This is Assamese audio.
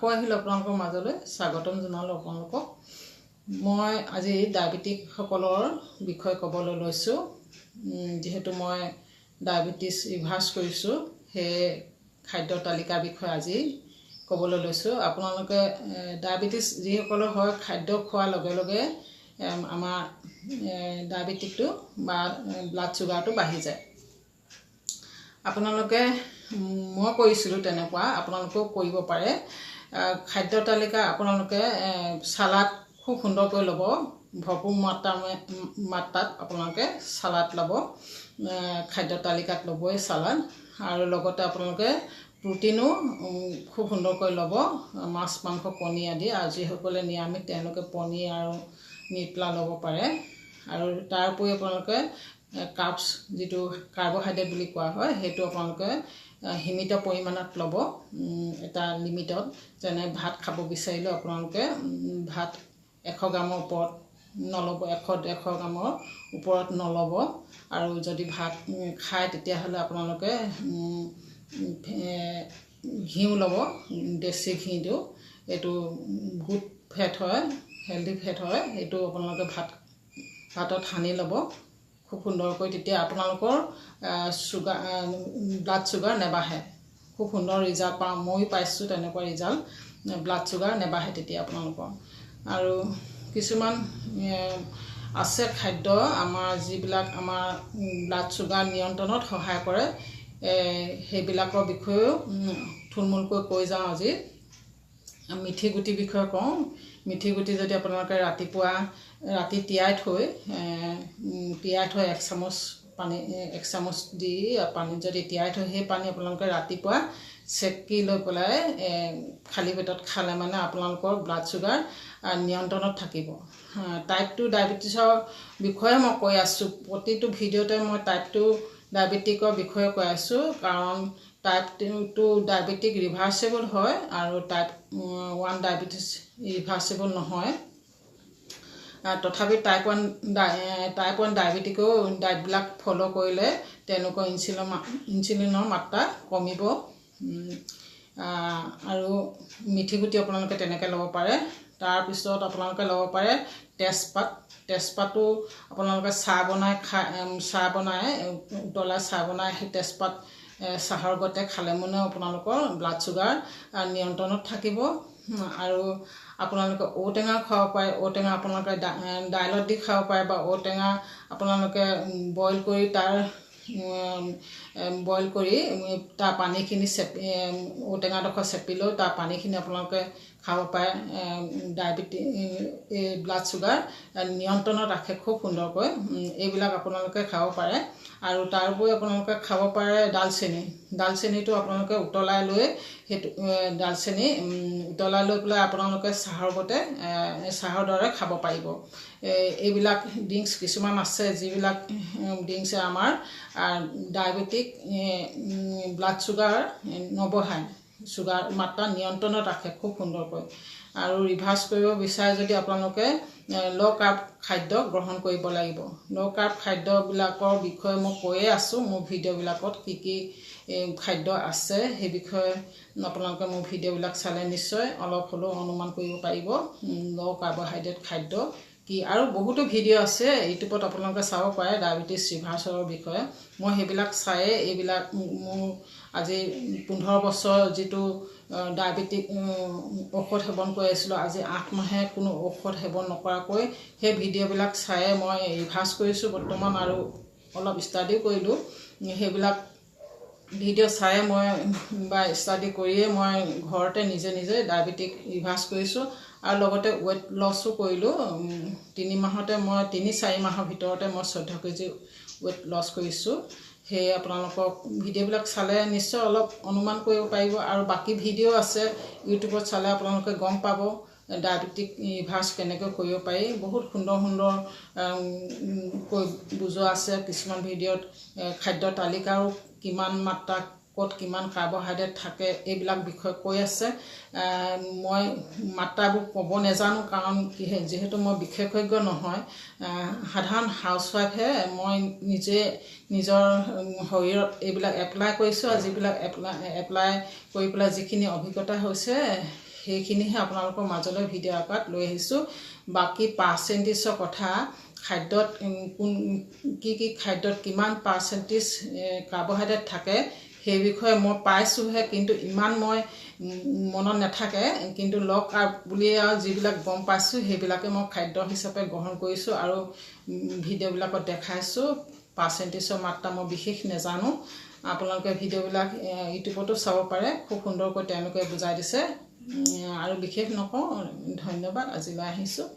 আকৌ আহিলোঁ আপোনালোকৰ মাজলৈ। স্বাগতম জনালোঁ আপোনালোকক। মই আজি ডায়েবেটিকসকলৰ বিষয়ে ক'বলৈ লৈছোঁ। যিহেতু মই ডায়েবেটিছ ৰিভাৰ্চ কৰিছোঁ সেই খাদ্য তালিকাৰ বিষয়ে আজি ক'বলৈ লৈছোঁ। আপোনালোকে ডায়েবেটিছ যিসকলৰ হয় খাদ্য খোৱাৰ লগে লগে আমাৰ ডায়েবেটিকটো বা ব্লাড চুগাৰটো বাঢ়ি যায়। আপোনালোকে মই কৰিছিলোঁ তেনেকুৱা। আপোনালোকেও কৰিব পাৰে। খাদ্য তালিকা আপোনালোকে চালাড খুব সুন্দৰকৈ ল'ব। ভৰপূৰ মাত্ৰা মাত্ৰাত আপোনালোকে চালাড ল'ব। খাদ্য তালিকাত ল'বই চালাড আৰু লগতে আপোনালোকে প্ৰটিনো খুব সুন্দৰকৈ ল'ব। মাছ মাংস কণী আদি। আৰু যিসকলে নিৰামিষ তেওঁলোকে পনীৰ আৰু মিটলা ল'ব পাৰে। আৰু তাৰ উপৰি আপোনালোকে কাৰ্বছ যিটো কাৰ্বহাইড্ৰেট বুলি কোৱা হয় সেইটো আপোনালোকে সীমিত পৰিমাণত ল'ব। এটা লিমিটত। যেনে ভাত খাব বিচাৰিলেও আপোনালোকে ভাত এশ গ্ৰামৰ ওপৰত নল'ব এশ ডেৰশ গ্ৰামৰ ওপৰত নল'ব। আৰু যদি ভাত খায় তেতিয়াহ'লে আপোনালোকে ঘিউ ল'ব দেশী ঘিটো এইটো গুড ফেট হয় হেল্ডি ফেট হয়। সেইটো আপোনালোকে ভাত ভাতত সানি ল'ব। খুব সুন্দৰকৈ তেতিয়া আপোনালোকৰ চুগাৰ ব্লাড চুগাৰ নেবাঢ়ে। খুব সুন্দৰ ৰিজাল্ট পাওঁ ময়ো পাইছোঁ তেনেকুৱা ৰিজাল্ট ব্লাড চুগাৰ নেবাঢ়ে তেতিয়া আপোনালোকৰ। আৰু কিছুমান আছে খাদ্য আমাৰ যিবিলাক আমাৰ ব্লাড চুগাৰ নিয়ন্ত্ৰণত সহায় কৰে সেইবিলাকৰ বিষয়েও থুলমূলকৈ কৈ যাওঁ আজি। মিঠি গুটিৰ বিষয়ে কওঁ। মিঠি গুটি যদি আপোনালোকে ৰাতিপুৱা ৰাতি তিয়াই থৈ তিয়াই থৈ এক চামুচ পানী এক চামুচ দি পানীত যদি তিয়াই থৈ সেই পানী আপোনালোকে ৰাতিপুৱা চেকি লৈ পেলাই খালী পেটত খালে মানে আপোনালোকৰ ব্লাড চুগাৰ নিয়ন্ত্ৰণত থাকিব। টাইপ টু ডায়েবেটিছৰ বিষয়ে মই কৈ আছোঁ। প্ৰতিটো ভিডিঅ'তে মই টাইপ টু ডায়েবেটিকৰ বিষয়ে কৈ আছোঁ। কাৰণ টাইপ টু ডায়েবেটিক ৰিভাৰ্চেবল হয় আৰু টাইপ ওৱান ডায়েবেটিছ ৰিভাৰ্চেবল নহয়। তথাপি টাইপ ওৱান টাইপ ওৱান ডায়েবেটিকেও ডায়েটবিলাক ফ'ল' কৰিলে তেওঁলোকৰ ইনচুলিনৰ মা ইনচুলিনৰ মাত্ৰা কমিব। আৰু মিঠি গুটি আপোনালোকে তেনেকৈ ল'ব পাৰে। তাৰপিছত আপোনালোকে ল'ব পাৰে তেজপাত। তেজপাতো আপোনালোকে চাহ বনাই খাই চাহ বনাই উতলাই চাহ বনাই সেই তেজপাত চাহৰ গতে খালে মানে আপোনালোকৰ ব্লাড চুগাৰ নিয়ন্ত্ৰণত থাকিব। আৰু আপোনালোকে ঔটেঙা খাব পাৰে। ঔটেঙা আপোনালোকে দাইলত দি খাব পাৰে বা ঔটেঙা আপোনালোকে বইল কৰি তাৰ বইল কৰি তাৰ পানীখিনি চেপি ঔটেঙাডোখৰ চেপি লৈ তাৰ পানীখিনি আপোনালোকে খাব পাৰে। ডায়েবেটি এই ব্লাড চুগাৰ নিয়ন্ত্ৰণত ৰাখে খুব সুন্দৰকৈ। এইবিলাক আপোনালোকে খাব পাৰে। আৰু তাৰ উপৰি আপোনালোকে খাব পাৰে ডালচেনি। ডালচেনিটো আপোনালোকে উতলাই লৈ সেইটো ডালচেনি উতলাই লৈ পেলাই আপোনালোকে চাহৰ এ, চাহৰ দৰে খাব পাৰিব। এইবিলাক ড্ৰিংকছ কিছুমান আছে যিবিলাক ড্ৰিংকছে আমাৰ ডায়েবেটিক ব্লাড চুগাৰ নবঢ়ায় চুগাৰ মাত্ৰা নিয়ন্ত্ৰণত ৰাখে খুব সুন্দৰকৈ। আৰু ৰিভাৰ্চ কৰিব বিচাৰে যদি আপোনালোকে ল' কাৰ্ব খাদ্য গ্ৰহণ কৰিব লাগিব। ল' কাৰ্ব খাদ্যবিলাকৰ বিষয়ে মই কৈয়ে আছোঁ মোৰ ভিডিঅ'বিলাকত কি কি খাদ্য আছে সেই বিষয়ে আপোনালোকে মোৰ ভিডিঅ'বিলাক চালে নিশ্চয় অলপ হ'লেও অনুমান কৰিব পাৰিব। ল' কাৰ্বহাইড্ৰেট খাদ্য কি আৰু বহুতো ভিডিঅ' আছে ইউটিউবত আপোনালোকে চাব পাৰে ডায়েবেটিছ ৰিভাৰ্চৰ বিষয়ে। মই সেইবিলাক চায়ে এইবিলাক মোৰ আজি পোন্ধৰ বছৰ যিটো ডায়েবেটিক ঔষধ সেৱন কৰি আছিলোঁ আজি আঠ মাহে কোনো ঔষধ সেৱন নকৰাকৈ সেই ভিডিঅ'বিলাক চায়ে মই ৰিভাৰ্চ কৰিছোঁ বৰ্তমান আৰু অলপ ষ্টাডিও কৰিলোঁ। সেইবিলাক ভিডিঅ' চায়ে মই বা ষ্টাডি কৰিয়ে মই ঘৰতে নিজে নিজে ডায়েবেটিক ৰিভাৰ্চ কৰিছোঁ। আৰু লগতে ৱেইট লছো কৰিলোঁ তিনি মাহতে মই তিনি চাৰি মাহৰ ভিতৰতে মই চৈধ্য কেজি ৱেইট লছ কৰিছোঁ। সেয়ে আপোনালোকক ভিডিঅ'বিলাক চালে নিশ্চয় অলপ অনুমান কৰিব পাৰিব। আৰু বাকী ভিডিঅ' আছে ইউটিউবত চালে আপোনালোকে গম পাব ডায়েবেটিক ৰিভাৰ্চ কেনেকৈ কৰিব পাৰি। বহুত সুন্দৰ সুন্দৰ বুজোৱা আছে। কিছুমান ভিডিঅ'ত খাদ্য তালিকাও কিমান মাত্ৰা ক'ত কিমান কাৰ্বহাইড্ৰেট থাকে এইবিলাক বিষয়ে কৈ আছে। মই মাত্ৰাবোৰ ক'ব নেজানো কাৰণ কিহে যিহেতু মই বিশেষজ্ঞ নহয়। সাধাৰণ হাউচৱাইফহে মই নিজে নিজৰ শৰীৰত এইবিলাক এপ্লাই কৰিছোঁ আৰু যিবিলাক এপ্লাই এপ্লাই কৰি পেলাই যিখিনি অভিজ্ঞতা হৈছে সেইখিনিহে আপোনালোকৰ মাজলৈ ভিডিঅ' আকাৰত লৈ আহিছোঁ। বাকী পাৰ্চেণ্টেজৰ কথা খাদ্যত কোন কি কি খাদ্যত কিমান পাৰ্চেণ্টেজ কাৰ্বহাইড্ৰেট থাকে সেই বিষয়ে মই পাইছোঁহে কিন্তু ইমান মই মনত নাথাকে। কিন্তু লগ বুলিয়ে আৰু যিবিলাক গম পাইছোঁ সেইবিলাকে মই খাদ্য হিচাপে গ্ৰহণ কৰিছোঁ আৰু ভিডিঅ'বিলাকত দেখাইছোঁ। পাৰ্চেণ্টেজৰ মাত্ৰা মই বিশেষ নাজানো। আপোনালোকে ভিডিঅ'বিলাক ইউটিউবতো চাব পাৰে। খুব সুন্দৰকৈ তেওঁলোকে বুজাই দিছে। আৰু বিশেষ নকওঁ। ধন্যবাদ। আজিলৈ আহিছোঁ।